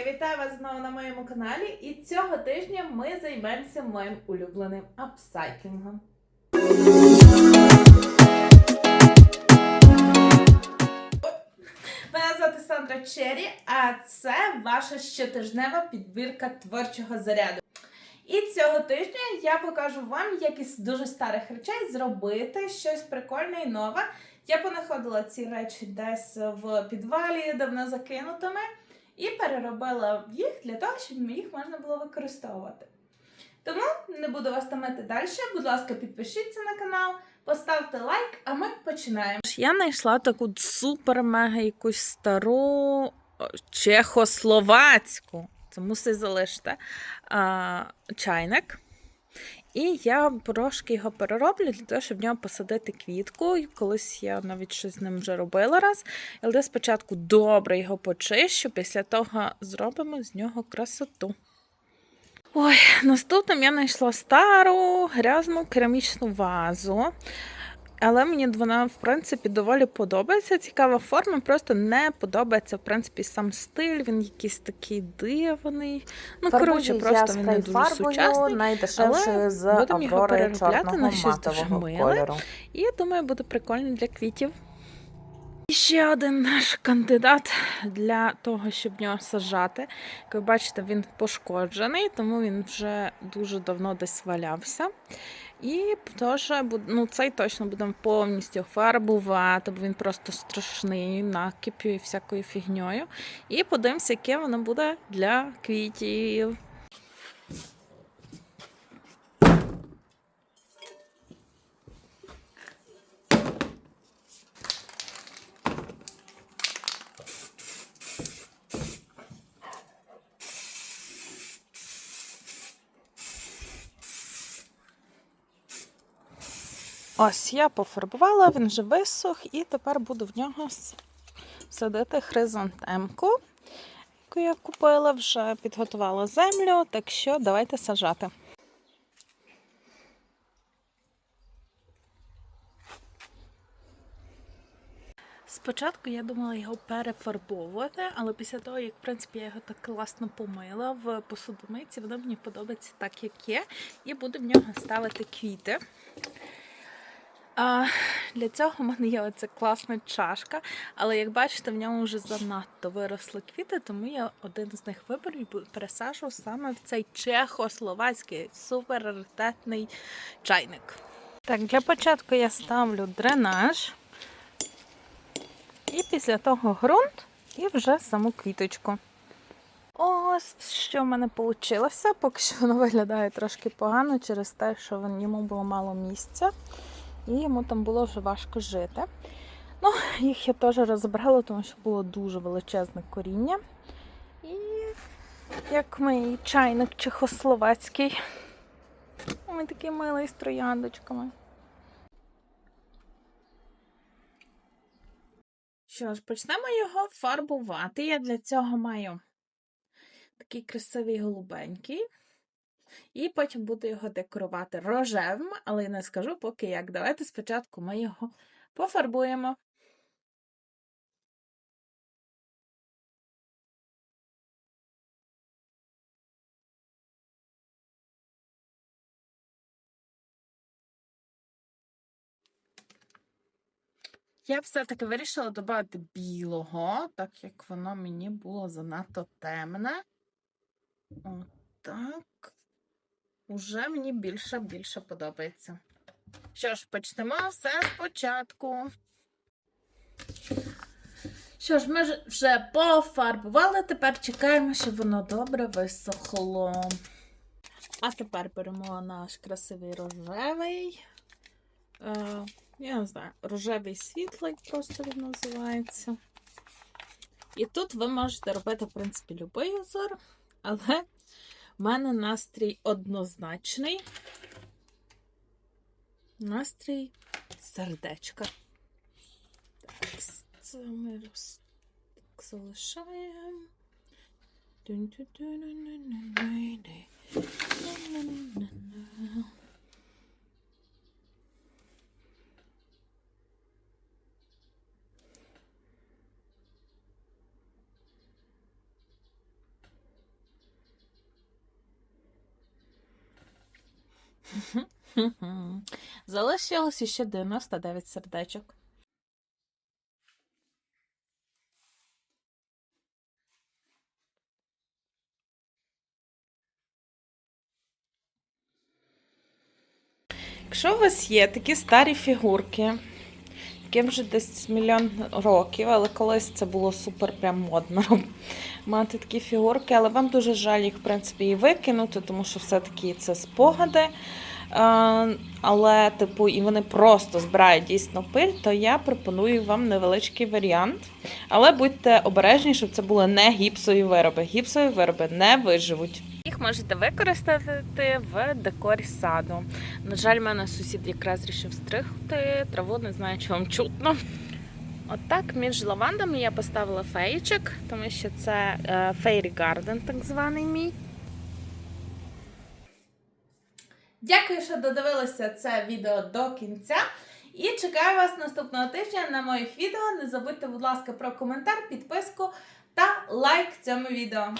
Привітики! Вітаю вас знову на моєму каналі. І цього тижня ми займемося моїм улюбленим апсайклінгом. Мене звати Сандра Черрі, а це ваша щотижнева підбірка творчого заряду. І цього тижня я покажу вам, як із дуже старих речей зробити щось прикольне і нове. Я понаходила ці речі десь в підвалі, давно закинутими, і переробила їх для того, щоб їх можна було використовувати. Тому не буду вас томити далі. Будь ласка, підпишіться на канал, поставте лайк, а ми починаємо. Я знайшла таку супер-мега якусь стару чехословацьку. Це мусить залишити а, чайник. І я трошки його перероблю для того, щоб в нього посадити квітку. Колись я навіть щось з ним вже робила раз. Але спочатку добре його почищу, після того зробимо з нього красоту. Ой, наступним я знайшла стару грязну керамічну вазу. Але мені вона, в принципі, доволі подобається. Цікава форма, просто не подобається, в принципі, сам стиль. Він якийсь такий дивний. Ну, коротше, просто він не дуже сучасний. але з будемо його переробляти на щось дуже миле. І я думаю, буде прикольно для квітів. І ще один наш кандидат для того, щоб в нього сажати. Як ви бачите, він пошкоджений, тому він вже дуже давно десь валявся. І теж ну, цей точно будемо повністю фарбувати, бо він просто страшний накип'ю і всякою фігньою. І подивимося, яке воно буде для квітів. Ось я пофарбувала, він вже висох, і тепер буду в нього садити хризантемку, яку я купила, вже підготувала землю, так що давайте сажати. Спочатку я думала його перефарбовувати, але після того, як в принципі я його так класно помила в посудомийці, воно мені подобається так, як є, і буду в нього ставити квіти. А, для цього в мене є оця класна чашка, але як бачите, в ньому вже занадто виросли квіти, тому я один з них виберу і пересаджу саме в цей чехословацький супер раритетний чайник. Так, для початку я ставлю дренаж. І після того ґрунт і вже саму квіточку. Ось що в мене вийшло. Поки що воно виглядає трошки погано через те, що він- йому було мало місця, і йому там було вже важко жити. Ну, їх я теж розібрала, тому що було дуже величезне коріння. І як мій чайник чехословацький. Ой, такий милий з трояндочками. Що ж, почнемо його фарбувати. Я для цього маю такий красивий голубенький. І потім буду його декорувати рожевим, але не скажу поки як. Давайте спочатку ми його пофарбуємо. Я все-таки вирішила додати білого, так як воно мені було занадто темне. Отак. Уже мені більше більше подобається. Що ж, почнемо все спочатку. Що ж, ми вже пофарбували, тепер чекаємо, щоб воно добре висохло. А тепер беремо наш красивий рожевий. Е, я не знаю, рожевий світлий просто він називається. І тут ви можете робити, в принципі, будь-який узор, але в мене настрій однозначний. Настрій сердечка. Так, це ми роз... так залишаємо. Залишилося ще 99 сердечок. Якщо у вас є такі старі фігурки, яким вже десь мільйон років, але колись це було супер прям модно мати такі фігурки, але вам дуже жаль їх, в принципі, і викинути, тому що все-таки це спогади. Але, типу, і вони просто збирають дійсно пиль, то я пропоную вам невеличкий варіант. Але будьте обережні, щоб це були не гіпсові вироби. Гіпсові вироби не виживуть. Можете використати в декорі саду. На жаль, в мене сусід якраз рішив стригти траву, не знаю, чи вам чутно. Отак між лавандами я поставила феєчок, тому що це Fairy Garden, так званий мій. Дякую, що додивилися це відео до кінця. І чекаю вас наступного тижня на моїх відео. Не забудьте, будь ласка, про коментар, підписку та лайк цьому відео.